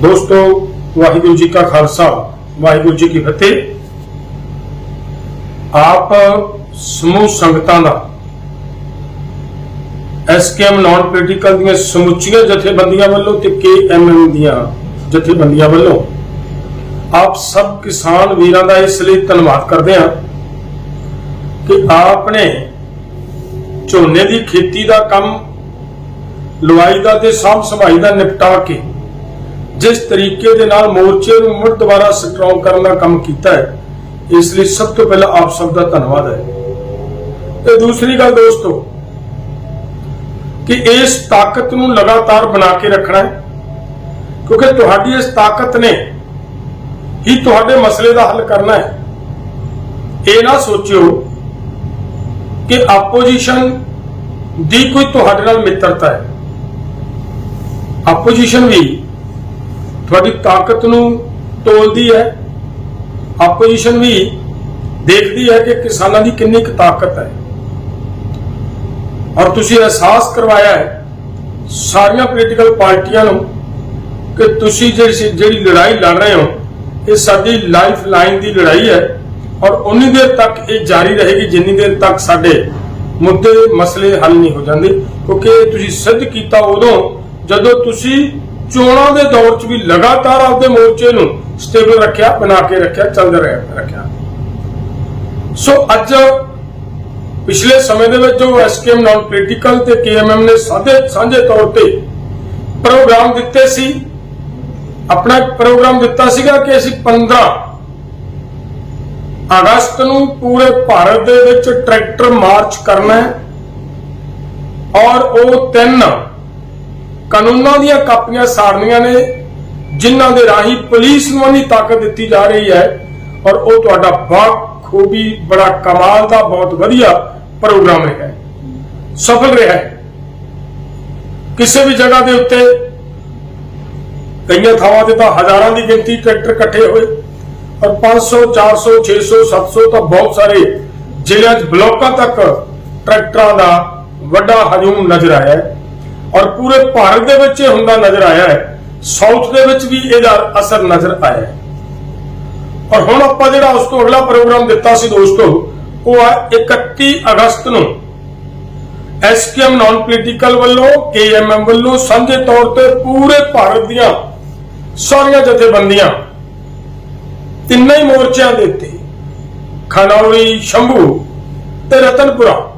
ਦੋਸਤੋ, ਵਾਹਿਗੁਰੂ ਜੀ ਕਾ ਖਾਲਸਾ, ਵਾਹਿਗੁਰੂ ਜੀ ਕੀ ਫਤਿਹ। ਆਪ ਸਮੂਹ ਸੰਗਤਾਂ ਦਾ ਐਸਕੇਐਮ ਨਾਨ ਪੋਲੀਟੀਕਲ ਦੀਆਂ ਸਮੁੱਚੀਆਂ ਜਥੇਬੰਦੀਆਂ ਵੱਲੋਂ ਤੇ ਕੇਐਮਐਮ ਦੀਆਂ ਜਥੇਬੰਦੀਆਂ ਵੱਲੋਂ ਆਪ ਸਭ ਕਿਸਾਨ ਵੀਰਾਂ ਦਾ ਇਸ ਲਈ ਧੰਨਵਾਦ ਕਰਦੇ ਹਾਂ ਕਿ ਆਪ ਨੇ ਝੋਨੇ ਦੀ ਖੇਤੀ ਦਾ ਕੰਮ ਲਵਾਈ ਦਾ ਤੇ ਸਾਂਭ ਸੰਭਾਈ ਦਾ ਨਿਪਟਾ ਕੇ ਜਿਸ ਤਰੀਕੇ ਦੇ ਨਾਲ ਮੋਰਚੇ ਨੂੰ ਮੁੜ ਦੁਬਾਰਾ ਸਟਰੋਂਗ ਕਰਨ ਦਾ ਕੰਮ ਕੀਤਾ ਹੈ, ਇਸ ਲਈ ਸਭ ਤੋਂ ਪਹਿਲਾਂ ਆਪ ਸਭ ਦਾ ਧੰਨਵਾਦ ਹੈ। ਤੇ ਦੂਸਰੀ ਗੱਲ ਦੋਸਤੋ, ਕਿ ਇਸ ਤਾਕਤ ਨੂੰ ਲਗਾਤਾਰ ਬਣਾ ਕੇ ਰੱਖਣਾ ਹੈ, ਕਿਉਂਕਿ ਤੁਹਾਡੀ ਇਸ ਤਾਕਤ ਨੇ ਹੀ ਤੁਹਾਡੇ ਮਸਲੇ ਦਾ ਹੱਲ ਕਰਨਾ ਹੈ। ਇਹ ਨਾ ਸੋਚਿਓ ਕਿ ਆਪੋਜੀਸ਼ਨ ਦੀ ਕੋਈ ਤੁਹਾਡੇ ਨਾਲ ਮਿੱਤਰਤਾ ਹੈ। ਆਪੋਜੀਸ਼ਨ ਵੀ ਤੁਹਾਡੀ ਤਾਕਤ ਨੂੰ ਤੋਲਦੀ ਹੈ। ਆਪੋਜੀਸ਼ਨ ਵੀ ਦੇਖਦੀ ਹੈ ਕਿ ਕਿਸਾਨਾਂ ਦੀ ਕਿੰਨੀ ਕੁ ਤਾਕਤ ਹੈ। ਔਰ ਤੁਸੀਂ ਅਹਿਸਾਸ ਕਰਵਾਇਆ ਹੈ ਸਾਰੀਆਂ ਪੋਲੀਟੀਕਲ ਪਾਰਟੀਆਂ ਨੂੰ ਕਿ ਤੁਸੀਂ ਜਿਹੜੀ ਜਿਹੜੀ ਲੜਾਈ ਲੜ ਰਹੇ ਹੋ, ਇਹ ਸਾਡੀ ਲਾਈਫ ਲਾਈਨ ਦੀ ਲੜਾਈ ਹੈ ਔਰ ਉਨੀ ਦੇਰ ਤੱਕ ਇਹ ਜਾਰੀ ਰਹੇਗੀ, ਜਿੰਨੀ ਦੇਰ ਤੱਕ ਸਾਡੇ ਮੁੱਦੇ, ਮਸਲੇ ਹੱਲ ਨਹੀਂ ਹੋ ਜਾਂਦੇ। ਕਿਉਂਕਿ ਤੁਸੀਂ ਸਿੱਧ ਕੀਤਾ ਉਦੋਂ ਜਦੋਂ ਤੁਸੀਂ ਚੋਣਾਂ ਦੇ ਦੌਰ 'ਚ ਵੀ ਲਗਾਤਾਰ ਆਪਦੇ ਮੋਰਚੇ ਨੂੰ ਸਟੇਬਲ ਰੱਖਿਆ, ਬਣਾ ਕੇ ਰੱਖਿਆ ਚੱਲਦਾ ਰਿਹਾ ਰੱਖਿਆ। ਸੋ ਅੱਜ ਪਿਛਲੇ ਸਮੇਂ ਦੇ ਵਿੱਚ ਜੋ ਐਸਕੇਐਮ ਨਾਨ ਪੋਲੀਟੀਕਲ ਤੇ ਕੇਐਮਐਮ ਨੇ ਸਾਂਝੇ ਸਾਂਝੇ ਤੌਰ ਤੇ ਪ੍ਰੋਗਰਾਮ ਦਿੱਤੇ ਸੀ, ਆਪਣਾ ਪ੍ਰੋਗਰਾਮ ਦਿੱਤਾ ਸੀਗਾ ਕਿ ਅਸੀਂ 15 ਅਗਸਤ ਨੂੰ ਪੂਰੇ ਭਾਰਤ ਦੇ ਵਿੱਚ ਟਰੈਕਟਰ ਮਾਰਚ ਕਰਨਾ ਹੈ ਔਰ ਉਹ ਤਿੰਨ ਕਾਨੂੰਨਾਂ ਦੀਆਂ ਕਾਪੀਆਂ ਸਾੜਨੀਆਂ ਨੇ, ਜਿਨ੍ਹਾਂ ਦੇ ਰਾਹੀਂ ਪੁਲਿਸ ਨੂੰ ਨਹੀਂ ਤਾਕਤ ਦਿੱਤੀ ਜਾ ਰਹੀ ਹੈ ਔਰ ਉਹ ਤੁਹਾਡਾ ਬਹੁਤ ਖੂਬੀ ਬੜਾ ਕਮਾਲ ਦਾ, ਬਹੁਤ ਵਧੀਆ ਪ੍ਰੋਗਰਾਮ ਹੈ। ਸਫਲ ਰਿਹਾ ਹੈ। ਕਿਸੇ ਵੀ ਜਗ੍ਹਾ ਦੇ ਉੱਤੇ ਕਈਆਂ ਥਾਵਾਂ ਤੇ ਤਾਂ ਹਜ਼ਾਰਾਂ ਦੀ ਗਿਣਤੀ ਟਰੈਕਟਰ ਇਕੱਠੇ ਹੋਏ ਔਰ 500 400 600 700 ਤਾਂ ਬਹੁਤ ਸਾਰੇ ਜ਼ਿਲ੍ਹਿਆਂ 'ਚ ਬਲਾਕਾਂ ਤੱਕ ਟਰੈਕਟਰਾਂ ਦਾ ਵੱਡਾ ਹਜੂਮ ਨਜ਼ਰ ਆਇਆ ਹੈ। ਔਰ ਪੂਰੇ ਭਾਰਤ ਦੇ ਵਿੱਚ ਇਹ ਹੁੰਦਾ ਨਜ਼ਰ ਆਇਆ ਹੈ। ਸਾਊਥ ਦੇ ਵਿੱਚ ਵੀ ਇਹਦਾ ਅਸਰ ਨਜ਼ਰ ਆਇਆ ਹੈ। ਔਰ ਹੁਣ ਆਪਾਂ ਜਿਹੜਾ ਉਸ ਤੋਂ ਅਗਲਾ ਪ੍ਰੋਗਰਾਮ ਦਿੱਤਾ ਸੀ ਦੋਸਤੋ, ਉਹ ਹੈ 31 ਅਗਸਤ ਨੂੰ। ਐਸਕੇਐਮ ਨਾਨ ਪੋਲੀਟੀਕਲ ਵੱਲੋਂ ਕੇਐਮਐਮ ਵੱਲੋਂ ਸਾਂਝੇ ਤੌਰ ਤੇ ਪੂਰੇ ਭਾਰਤ ਦੀਆਂ ਸਾਰੀਆਂ ਜਥੇਬੰਦੀਆਂ ਤਿੰਨੇ ਹੀ ਮੋਰਚਿਆਂ ਦੇ ਉੱਤੇ, ਖਨੌਰੀ, ਸ਼ੰਭੂ ਤੇ ਰਤਨਪੁਰਾ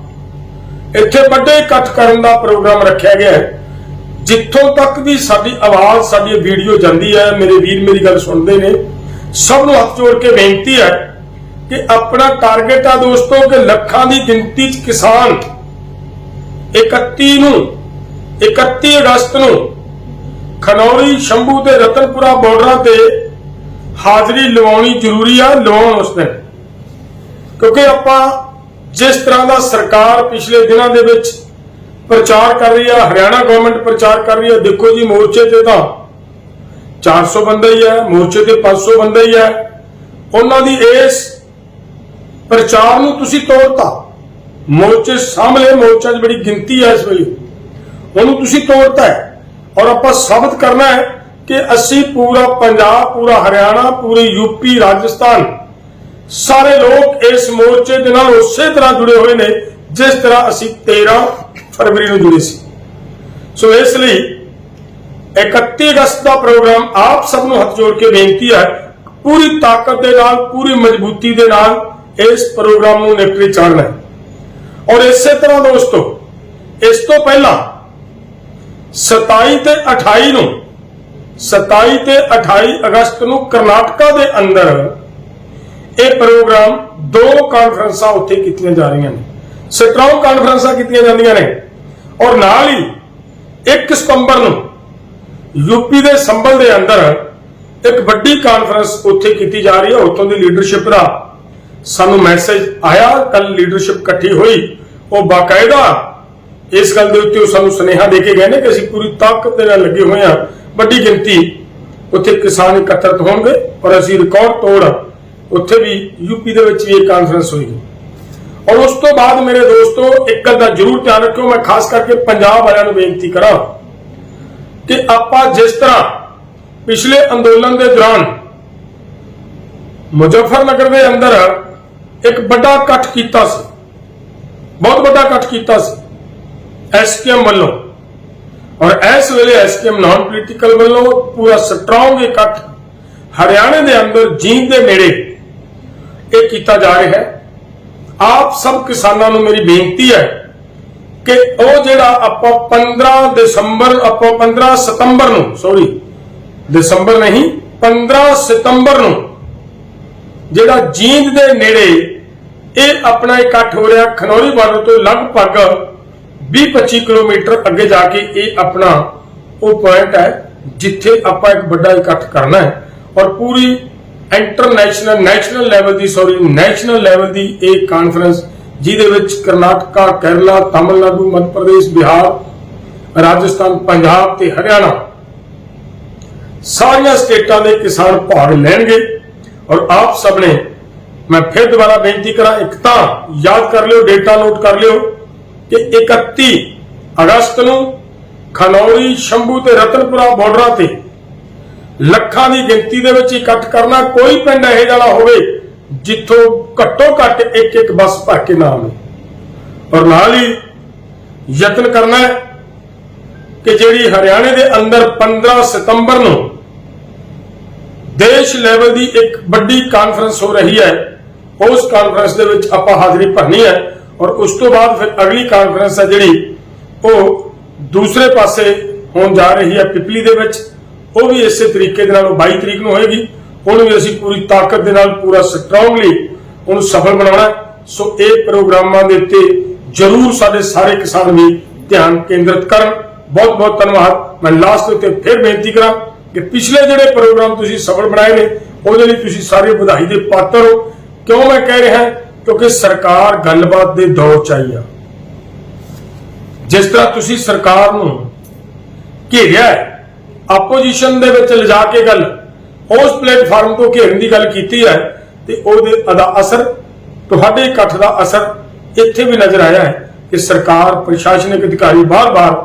ਇੱਥੇ ਵੱਡੇ ਇਕੱਠ ਕਰਨ ਦਾ ਪ੍ਰੋਗਰਾਮ ਰੱਖਿਆ ਗਿਆ ਹੈ। ਜਿੱਥੋਂ ਤੱਕ ਵੀ ਸਾਡੀ ਆਵਾਜ਼, ਸਾਡੀ ਵੀਡੀਓ ਜਾਂਦੀ ਹੈ, ਮੇਰੇ ਵੀਰ ਮੇਰੀ ਗੱਲ ਸੁਣਦੇ ਨੇ, ਸਭ ਨੂੰ ਹੱਥ ਜੋੜ ਕੇ ਬੇਨਤੀ ਹੈ ਕਿ ਆਪਣਾ ਟਾਰਗੇਟ ਆ ਦੋਸਤੋ ਕਿ ਲੱਖਾਂ ਦੀ ਗਿਣਤੀ 'ਚ ਕਿਸਾਨ 31 ਨੂੰ 31 ਅਗਸਤ ਨੂੰ ਖਨੌਰੀ, ਸ਼ੰਭੂ ਤੇ ਰਤਨਪੁਰਾ ਬਾਰਡਰਾਂ ਤੇ ਹਾਜ਼ਰੀ ਲਵਾਉਣੀ ਜ਼ਰੂਰੀ ਆ, ਲਵਾਉਣ ਉਸ ਦਿਨ ਕਿਉਂਕਿ ਆਪਾਂ ਜਿਸ ਤਰ੍ਹਾਂ ਦਾ ਸਰਕਾਰ ਪਿਛਲੇ ਦਿਨਾਂ ਦੇ ਵਿੱਚ ਪ੍ਰਚਾਰ ਕਰ ਰਹੀ ਹੈ ਹਰਿਆਣਾ ਗਵਰਨਮੈਂਟ ਪ੍ਰਚਾਰ ਕਰ ਰਹੀ ਹੈ ਦੇਖੋ ਜੀ ਮੋਰਚੇ ਤੇ ਤਾਂ 400 ਬੰਦਾ ਹੀ ਹੈ ਮੋਰਚੇ ਤੇ 500 ਬੰਦਾ ਹੀ ਹੈ ਉਹਨਾਂ ਦੀ ਇਸ ਪ੍ਰਚਾਰ ਨੂੰ ਤੁਸੀਂ ਤੋੜਤਾ। ਮੋਰਚੇ ਸਾਹਮਣੇ ਮੋਰਚਾ 'ਚ ਬੜੀ ਗਿਣਤੀ ਹੈ ਇਸ ਵੇਲੇ। ਉਹਨੂੰ ਤੁਸੀਂ ਤੋੜਤਾ ਹੈ। ਔਰ ਆਪਾਂ ਸਾਬਤ ਕਰਨਾ ਹੈ ਕਿ ਅਸੀਂ ਪੂਰਾ ਪੰਜਾਬ, ਪੂਰਾ ਹਰਿਆਣਾ, ਪੂਰੀ ਯੂਪੀ ਰਾਜਸਥਾਨ ਸਾਰੇ ਲੋਕ ਇਸ ਮੋਰਚੇ ਦੇ ਨਾਲ ਉਸੇ ਤਰ੍ਹਾਂ ਜੁੜੇ ਹੋਏ ਨੇ ਜਿਸ ਤਰ੍ਹਾਂ ਅਸੀਂ 13 ਫਰਵਰੀ ਨੂੰ ਜੁੜੇ ਸੀ। ਸੋ ਇਸ ਲਈ 31 ਅਗਸਤ ਦਾ ਪ੍ਰੋਗਰਾਮ ਆਪ ਸਭ ਨੂੰ ਹੱਥ ਜੋੜ ਕੇ ਬੇਨਤੀ ਹੈ, ਪੂਰੀ ਤਾਕਤ ਦੇ ਨਾਲ, ਪੂਰੀ ਮਜ਼ਬੂਤੀ ਦੇ ਨਾਲ ਇਸ ਪ੍ਰੋਗਰਾਮ ਨੂੰ ਨਿਪਟੇ ਚਾੜਨਾ ਹੈ। ਔਰ ਇਸੇ ਤਰ੍ਹਾਂ ਦੋਸਤੋ, ਇਸ ਤੋਂ ਪਹਿਲਾਂ 27 ਤੇ 28 ਨੂੰ 27 ਤੇ 28 ਅਗਸਤ ਨੂੰ ਕਰਨਾਟਕਾ ਦੇ ਅੰਦਰ ਇਹ ਪ੍ਰੋਗਰਾਮ ਦੋ ਕਾਨਫਰੰਸਾਂ ਉੱਥੇ ਕੀਤੀਆਂ ਜਾ ਰਹੀਆਂ ਨੇ। ਸਟਰੋਂਗ ਕਾਨਫਰੰਸਾਂ ਕੀਤੀਆਂ ਜਾਂਦੀਆਂ ਨੇ। ਔਰ ਨਾਲ ਹੀ 1 ਸਤੰਬਰ ਨੂੰ ਯੂਪੀ ਦੇ ਸੰਭਲ ਦੇ ਅੰਦਰ ਇੱਕ ਵੱਡੀ ਕਾਨਫਰੰਸ ਉੱਥੇ ਕੀਤੀ ਜਾ ਰਹੀ ਹੈ। ਉੱਥੋਂ ਦੀ ਲੀਡਰਸ਼ਿਪ ਦਾ ਸਾਨੂੰ ਮੈਸੇਜ ਆਇਆ ਕੱਲ ਲੀਡਰਸ਼ਿਪ ਇਕੱਠੀ ਹੋਈ। ਉਹ ਬਾਕਾਇਦਾ ਇਸ ਗੱਲ ਦੇ ਉੱਤੇ ਉਹ ਸਾਨੂੰ ਸੁਨੇਹਾ ਦੇ ਕੇ ਗਏ ਨੇ ਕਿ ਅਸੀਂ ਪੂਰੀ ਤਾਕਤ ਦੇ ਨਾਲ ਲੱਗੇ ਹੋਏ ਹਾਂ। ਵੱਡੀ ਗਿਣਤੀ ਉੱਥੇ ਕਿਸਾਨ ਇਕੱਤਰਤ ਹੋਣਗੇ ਔਰ ਅਸੀਂ ਰਿਕਾਰਡ ਤੋੜ ਉੱਥੇ ਵੀ ਯੂਪੀ ਦੇ ਵਿੱਚ ਵੀ ਇਹ ਕਾਨਫਰੰਸ ਹੋਈ। ਔਰ ਉਸ ਤੋਂ ਬਾਅਦ ਮੇਰੇ ਦੋਸਤੋ, ਇੱਕ ਗੱਲ ਦਾ ਜ਼ਰੂਰ ਧਿਆਨ ਰੱਖਿਓ, ਮੈਂ ਖਾਸ ਕਰਕੇ ਪੰਜਾਬ ਵਾਲਿਆਂ ਨੂੰ ਬੇਨਤੀ ਕਰਾਂ ਕਿ ਆਪਾਂ ਜਿਸ ਤਰ੍ਹਾਂ ਪਿਛਲੇ ਅੰਦੋਲਨ ਦੇ ਦੌਰਾਨ ਮੁਜ਼ੱਫਰਨਗਰ ਦੇ ਅੰਦਰ ਇੱਕ ਵੱਡਾ ਇਕੱਠ ਕੀਤਾ ਸੀ, ਬਹੁਤ ਵੱਡਾ ਇਕੱਠ ਕੀਤਾ ਸੀ, ਐਸਕੇਐਮ ਵੱਲੋਂ। ਔਰ ਇਸ ਵੇਲੇ ਐਸਕੇਐਮ ਨਾਨ ਪੋਲੀਟੀਕਲ ਵੱਲੋਂ ਪੂਰਾ ਸਟਰੋਂਗ ਇਕੱਠ ਹਰਿਆਣੇ ਦੇ ਅੰਦਰ, ਜੀਂਦ ਦੇ ਨੇੜੇ ਇਹ ਕੀਤਾ ਜਾ ਰਿਹਾ ਹੈ। ਆਪ ਸਭ ਕਿਸਾਨਾਂ ਨੂੰ ਮੇਰੀ ਬੇਨਤੀ ਹੈ ਕਿ ਉਹ ਜਿਹੜਾ ਆਪਾਂ 15 ਦਸੰਬਰ, ਆਪਾਂ 15 ਸਤੰਬਰ ਨੂੰ ਸੌਰੀ ਦਸੰਬਰ ਨਹੀਂ 15 ਸਤੰਬਰ ਨੂੰ ਜਿਹੜਾ ਜੀਂਦ ਦੇ ਨੇੜੇ ਇਹ ਆਪਣਾ ਇਕੱਠ ਹੋ ਰਿਹਾ ਖਨੌਰੀ ਬਾਰਡਰ ਤੋਂ ਲਗਭਗ 20-25 ਕਿਲੋਮੀਟਰ ਅੱਗੇ ਜਾ ਕੇ ਇਹ ਆਪਣਾ ਉਹ ਪੁਆਇੰਟ ਹੈ, ਜਿੱਥੇ ਆਪਾਂ ਇੱਕ ਵੱਡਾ ਇਕੱਠ ਕਰਨਾ ਹੈ। ਔਰ ਪੂਰੀ ਇੰਟਰਨੈਸ਼ਨਲ ਨੈਸ਼ਨਲ ਲੈਵਲ ਦੀ ਸੌਰੀ ਨੈਸ਼ਨਲ ਲੈਵਲ ਦੀ ਇਹ ਕਾਨਫਰੰਸ ਜਿਹਦੇ ਵਿੱਚ ਕਰਨਾਟਕਾ, ਕੇਰਲਾ, ਤਾਮਿਲਨਾਡੂ, ਮੱਧ ਪ੍ਰਦੇਸ਼, ਬਿਹਾਰ, ਰਾਜਸਥਾਨ, ਪੰਜਾਬ ਤੇ ਹਰਿਆਣਾ ਸਾਰੀਆਂ ਸਟੇਟਾਂ ਦੇ ਕਿਸਾਨ ਭਾਗ ਲੈਣਗੇ। ਔਰ ਆਪ ਸਭ ਨੇ ਮੈਂ ਫਿਰ ਦੁਬਾਰਾ ਬੇਨਤੀ ਕਰਾਂ, ਇੱਕ ਤਾਂ ਯਾਦ ਕਰ ਲਿਓ ਡੇਟਾ ਨੋਟ ਕਰ ਲਿਓ ਕਿ 31 ਅਗਸਤ ਨੂੰ ਖਨੌਰੀ, ਸ਼ੰਭੂ ਤੇ ਰਤਨਪੁਰਾ ਬਾਰਡਰਾਂ ਤੇ ਲੱਖਾਂ ਦੀ ਗਿਣਤੀ ਦੇ ਵਿੱਚ ਇਕੱਠ ਕਰਨਾ ਕੋਈ ਪਿੰਡ ਇਹੋ ਜਿਹਾ ਹੋਵੇ, ਜਿੱਥੋਂ ਘੱਟੋ ਘੱਟ ਇੱਕ ਇੱਕ ਬੱਸ ਭਰ ਕੇ ਨਾ ਆਵੇ ਔਰ ਨਾਲ ਹੀ ਯਤਨ ਕਰਨਾ ਹੈ ਕਿ ਜਿਹੜੀ ਹਰਿਆਣੇ ਦੇ ਅੰਦਰ 15 ਸਤੰਬਰ ਨੂੰ ਦੇਸ਼ ਲੈਵਲ ਦੀ ਇੱਕ ਵੱਡੀ ਕਾਨਫਰੰਸ ਹੋ ਰਹੀ ਹੈ, ਉਸ ਕਾਨਫਰੰਸ ਦੇ ਵਿੱਚ ਆਪਾਂ ਹਾਜ਼ਰੀ ਭਰਨੀ ਹੈ ਔਰ ਉਸ ਤੋਂ ਬਾਅਦ ਫਿਰ ਅਗਲੀ ਕਾਨਫਰੰਸ ਹੈ ਜਿਹੜੀ ਉਹ ਦੂਸਰੇ ਪਾਸੇ ਹੋਣ ਜਾ ਰਹੀ ਹੈ ਪਿਪਲੀ ਦੇ ਵਿੱਚ। ਉਹ ਵੀ ਇਸੇ ਤਰੀਕੇ ਦੇ ਨਾਲ, ਉਹ 22 ਤਰੀਕ ਨੂੰ ਹੋਏਗੀ ਉਹਨੂੰ ਵੀ ਅਸੀਂ ਪੂਰੀ ਤਾਕਤ ਦੇ ਨਾਲ, ਪੂਰਾ ਸਟਰੋਂਗਲੀ ਉਹਨੂੰ ਸਫਲ ਬਣਾਉਣਾ ਸੋ ਇਹ ਪ੍ਰੋਗਰਾਮਾਂ ਦੇ ਉੱਤੇ ਜਰੂਰ ਸਾਡੇ ਸਾਰੇ ਕਿਸਾਨ ਵੀ ਧਿਆਨ ਕੇਂਦਰਿਤ ਕਰਨ। ਬਹੁਤ ਬਹੁਤ ਧੰਨਵਾਦ। ਮੈਂ ਲਾਸਟ ਉੱਤੇ ਫਿਰ ਬੇਨਤੀ ਕਰਾਂ ਕਿ ਪਿਛਲੇ ਜਿਹੜੇ ਪ੍ਰੋਗਰਾਮ ਤੁਸੀਂ ਸਫਲ ਬਣਾਏ ਨੇ, ਉਹਦੇ ਲਈ ਤੁਸੀਂ ਸਾਰੇ ਵਧਾਈ ਦੇ ਪਾਤਰ ਹੋ। ਕਿਉਂ ਮੈਂ ਕਹਿ ਰਿਹਾ? ਕਿਉਂਕਿ ਸਰਕਾਰ ਗੱਲਬਾਤ ਦੇ ਦੌਰ ਚ ਆਈ ਆ। ਜਿਸ ਤਰ੍ਹਾਂ ਤੁਸੀਂ ਸਰਕਾਰ ਨੂੰ ਘੇਰਿਆ ਹੈ ਆਪੋਜੀਸ਼ਨ ਦੇ ਵਿੱਚ ਲਿਜਾ ਕੇ ਗੱਲ, ਉਸ ਪਲੇਟਫਾਰਮ ਤੋਂ ਘੇਰਨ ਦੀ ਗੱਲ ਕੀਤੀ ਹੈ ਤੇ ਉਹਦੇ ਦਾ ਅਸਰ, ਤੁਹਾਡੇ ਇਕੱਠ ਦਾ ਅਸਰ ਇੱਥੇ ਵੀ ਨਜ਼ਰ ਆਇਆ ਹੈ ਕਿ ਸਰਕਾਰ, ਪ੍ਰਸ਼ਾਸਨਿਕ ਅਧਿਕਾਰੀ ਬਾਰ-ਬਾਰ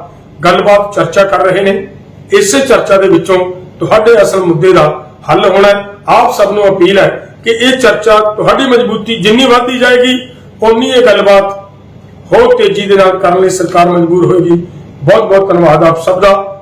ਗੱਲਬਾਤ, ਚਰਚਾ ਕਰ ਰਹੇ ਨੇ। ਇਸੇ ਚਰਚਾ ਦੇ ਵਿੱਚੋਂ ਤੁਹਾਡੇ ਅਸਲ ਮੁੱਦੇ ਦਾ ਹੱਲ ਹੋਣਾ ਆਪ ਸਭ ਨੂੰ ਅਪੀਲ ਹੈ ਕਿ ਇਹ ਚਰਚਾ ਤੁਹਾਡੀ ਮਜ਼ਬੂਤੀ ਜਿੰਨੀ ਵੱਧਦੀ ਜਾਏਗੀ ਉਨੀ ਇਹ ਗੱਲਬਾਤ ਹੋਰ ਤੇਜ਼ੀ ਦੇ ਨਾਲ ਕਰਨ ਲਈ ਸਰਕਾਰ ਮਜਬੂਰ ਹੋਏਗੀ। ਬਹੁਤ ਬਹੁਤ ਧੰਨਵਾਦ ਆਪ ਸਭ ਦਾ।